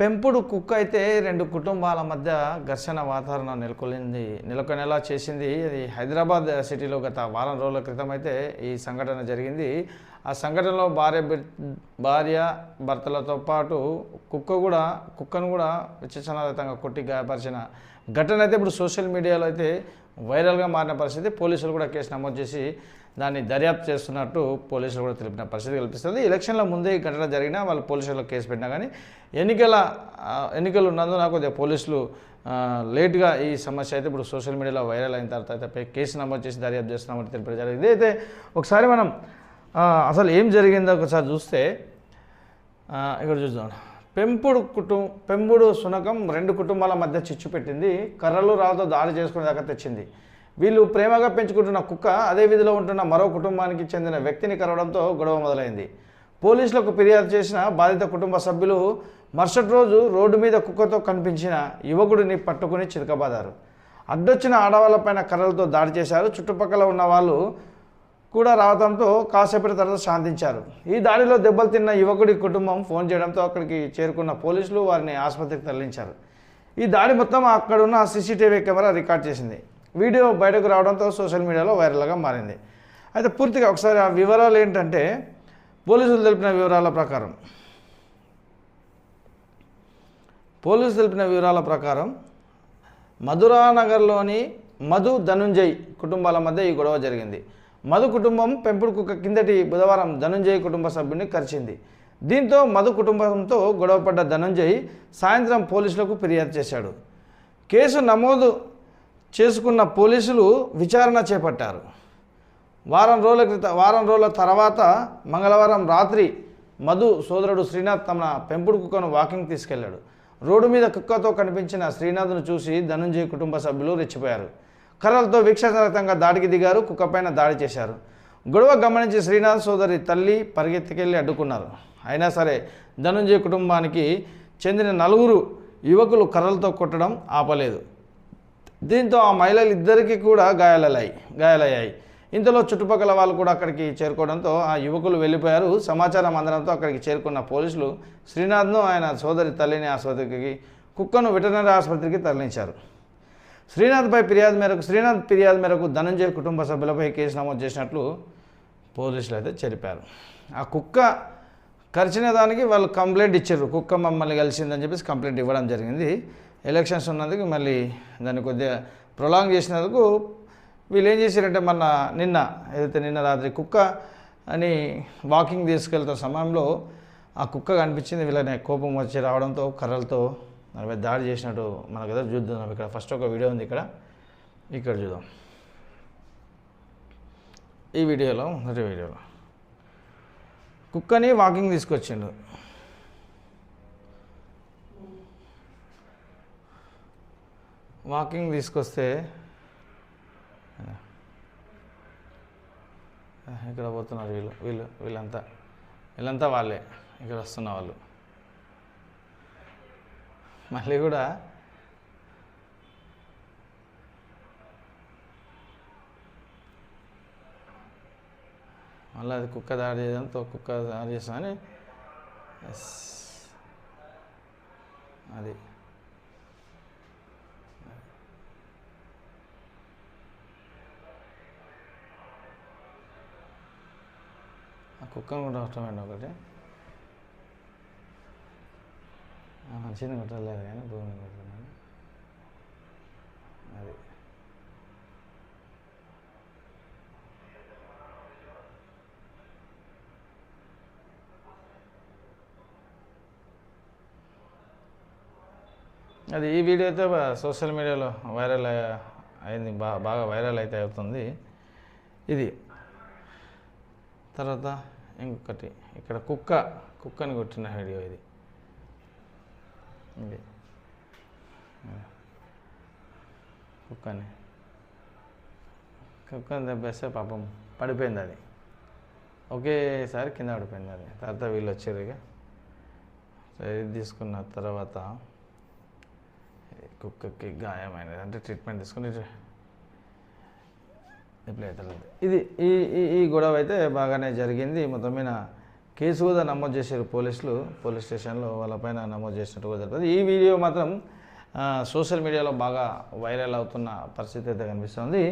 పెంపుడు కుక్క అయితే రెండు కుటుంబాల మధ్య ఘర్షణ వాతావరణం నెలకొల్లింది నెలకొనేలా చేసింది అది హైదరాబాద్ సిటీలో గత వారం రోజుల క్రితం అయితే ఈ సంఘటన జరిగింది. ఆ సంఘటనలో భార్య భార్య భర్తలతో పాటు కుక్క కూడా కుక్కను కూడా విచక్షణారహితంగా కొట్టి గాయపరిచిన ఘటన అయితే ఇప్పుడు సోషల్ మీడియాలో అయితే వైరల్గా మారిన పరిస్థితి. పోలీసులు కూడా కేసు నమోదు చేసి దాన్ని దర్యాప్తు చేస్తున్నట్టు పోలీసులు కూడా తెలిపిన పరిస్థితి కల్పిస్తుంది. ఎలక్షన్ల ముందే ఈ ఘటన జరిగినా వాళ్ళు పోలీసులకు కేసు పెట్టినా కానీ ఎన్నికల ఎన్నికలు ఉన్నందున కొద్దిగా పోలీసులు లేట్గా ఈ సమస్య అయితే ఇప్పుడు సోషల్ మీడియాలో వైరల్ అయిన తర్వాత అయితే కేసు నమోదు చేసి దర్యాప్తు చేస్తున్నామని తెలిపడం జరిగింది. అయితే ఒకసారి మనం అసలు ఏం జరిగిందో ఒకసారి చూస్తే ఇక్కడ చూద్దాం. పెంపుడు కుటుం పెంపుడు సునకం రెండు కుటుంబాల మధ్య చిచ్చు పెట్టింది. కర్రలు రాళ్ళతో దాడి చేసుకునే దాకా తెచ్చింది. వీళ్ళు ప్రేమగా పెంచుకుంటున్న కుక్క అదే విధిలో ఉంటున్న మరో కుటుంబానికి చెందిన వ్యక్తిని కరవడంతో గొడవ మొదలైంది. పోలీసులకు ఫిర్యాదు చేసిన బాధిత కుటుంబ సభ్యులు మరుసటి రోజు రోడ్డు మీద కుక్కతో కనిపించిన యువకుడిని పట్టుకుని చితకబాదారు. అడ్డొచ్చిన ఆడవాళ్ళపైన కర్రలతో దాడి చేశారు. చుట్టుపక్కల ఉన్న వాళ్ళు కూడా రావడంతో కాసేపటి తర్వాత శాంతించారు. ఈ దాడిలో దెబ్బలు తిన్న యువకుడి కుటుంబం ఫోన్ చేయడంతో అక్కడికి చేరుకున్న పోలీసులు వారిని ఆసుపత్రికి తరలించారు. ఈ దాడి మొత్తం అక్కడున్న సీసీటీవీ కెమెరా రికార్డ్ చేసింది. వీడియో బయటకు రావడంతో సోషల్ మీడియాలో వైరల్గా మారింది. అయితే పూర్తిగా ఒకసారి ఆ వివరాలు ఏంటంటే పోలీసులు తెలిపిన వివరాల ప్రకారం. పోలీసులు తెలిపిన వివరాల ప్రకారం మధురానగర్లోని మధు ధనుంజయ్ కుటుంబాల మధ్య ఈ గొడవ జరిగింది. మధు కుటుంబం పెంపుడు కుక్క కిందటి బుధవారం ధనుంజయ్ కుటుంబ సభ్యుని కరిచింది. దీంతో మధు కుటుంబంతో గొడవపడ్డ ధనంజయ్ సాయంత్రం పోలీసులకు ఫిర్యాదు చేశాడు. కేసు నమోదు చేసుకున్న పోలీసులు విచారణ చేపట్టారు. వారం రోజుల క్రితం వారం రోజుల తర్వాత మంగళవారం రాత్రి మధు సోదరుడు శ్రీనాథ్ తమ పెంపుడు కుక్కను వాకింగ్ తీసుకెళ్ళాడు. రోడ్డు మీద కుక్కతో కనిపించిన శ్రీనాథ్ను చూసి ధనంజయ్ కుటుంబ సభ్యులు రెచ్చిపోయారు. కర్రలతో వీక్షాసరతంగా దాడికి దిగారు కుక్కపైన దాడి చేశారు. గొడవ గమనించి శ్రీనాథ్ సోదరి తల్లి పరిగెత్తికెళ్ళి అడ్డుకున్నారు. అయినా సరే ధనుంజయ్ కుటుంబానికి చెందిన నలుగురు యువకులు కర్రలతో కొట్టడం ఆపలేదు. దీంతో ఆ మహిళలు ఇద్దరికీ కూడా గాయాలయ్యాయి గాయాలయ్యాయి. ఇంతలో చుట్టుపక్కల వాళ్ళు కూడా అక్కడికి చేరుకోవడంతో ఆ యువకులు వెళ్ళిపోయారు. సమాచారం అందడంతో అక్కడికి చేరుకున్న పోలీసులు శ్రీనాథ్ను ఆయన సోదరి తల్లిని ఆసుపత్రికి కుక్కను వెటర్నరీ ఆసుపత్రికి తరలించారు. శ్రీనాథ్పై ఫిర్యాదు మేరకు శ్రీనాథ్ ఫిర్యాదు మేరకు ధనంజయ్ కుటుంబ సభ్యులపై కేసు నమోదు చేసినట్లు పోలీసులు అయితే తెలిపారు ఆ కుక్క కరిచిన దానికి వాళ్ళు కంప్లైంట్ ఇచ్చారు. కుక్క మమ్మల్ని కలిసిందని చెప్పేసి కంప్లైంట్ ఇవ్వడం జరిగింది. ఎలక్షన్స్ ఉన్నందుకు మళ్ళీ దాన్ని కొద్దిగా ప్రొలాంగ్ చేసినందుకు వీళ్ళు ఏం చేశారంటే మొన్న నిన్న ఏదైతే నిన్న రాత్రి కుక్క అని వాకింగ్ తీసుకెళ్తున్న సమయంలో ఆ కుక్క కనిపించింది. వీళ్ళని కోపం వచ్చి రావడంతో కర్రలతో దాని మీద దాడి చేసినట్టు మనకు ఏదో చూద్దాం. ఇక్కడ ఫస్ట్ ఒక వీడియో ఉంది ఇక్కడ. ఇక్కడ చూద్దాం. ఈ వీడియోలో మొదటి వీడియోలో కుక్కని వాకింగ్ తీసుకొచ్చిండు. వాకింగ్ తీసుకొస్తే ఇక్కడ పోతున్నారు వీళ్ళు వీళ్ళు వీళ్ళంతా. వీళ్ళంతా వాళ్ళే. ఇక్కడ వస్తున్న వాళ్ళు. మళ్ళీ కూడా మళ్ళీ అది కుక్క దాడి చేయడంతో కుక్క దాడి చేస్తామని ఎస్. అది. ఆ కుక్కను కూడా అవసరమైన ఒకటి ఆ మనిషిని కొట్టలేదు కానీ భూమిని కొడుతున్నాను అది. అది ఈ వీడియో అయితే సోషల్ మీడియాలో వైరల్ అయింది. బా బాగా వైరల్ అయితే అవుతుంది. ఇది. తర్వాత ఇంకొకటి. ఇక్కడ కుక్క కుక్కని కొట్టిన వీడియో ఇది. ఇది కుక్కని. కుక్కని దెబ్బేస్తే పాపం. పడిపోయింది అది. ఒకేసారి కింద పడిపోయింది అది. తర్వాత వీళ్ళు వచ్చారు ఇక. సో తీసుకున్న తర్వాత కుక్కకి గాయమైనది. అంటే ట్రీట్మెంట్ తీసుకుని ఇప్పుడు అవుతలేదు ఇది ఈ ఈ ఈ గొడవ అయితే బాగానే జరిగింది. మొత్తం మీద కేసు కూడా నమోదు చేశారు పోలీసులు పోలీస్ స్టేషన్లో వాళ్ళపైన నమోదు చేసినట్టు కూడా జరుగుతుంది ఈ వీడియో మాత్రం సోషల్ మీడియాలో బాగా వైరల్ అవుతున్న పరిస్థితి అయితే కనిపిస్తుంది.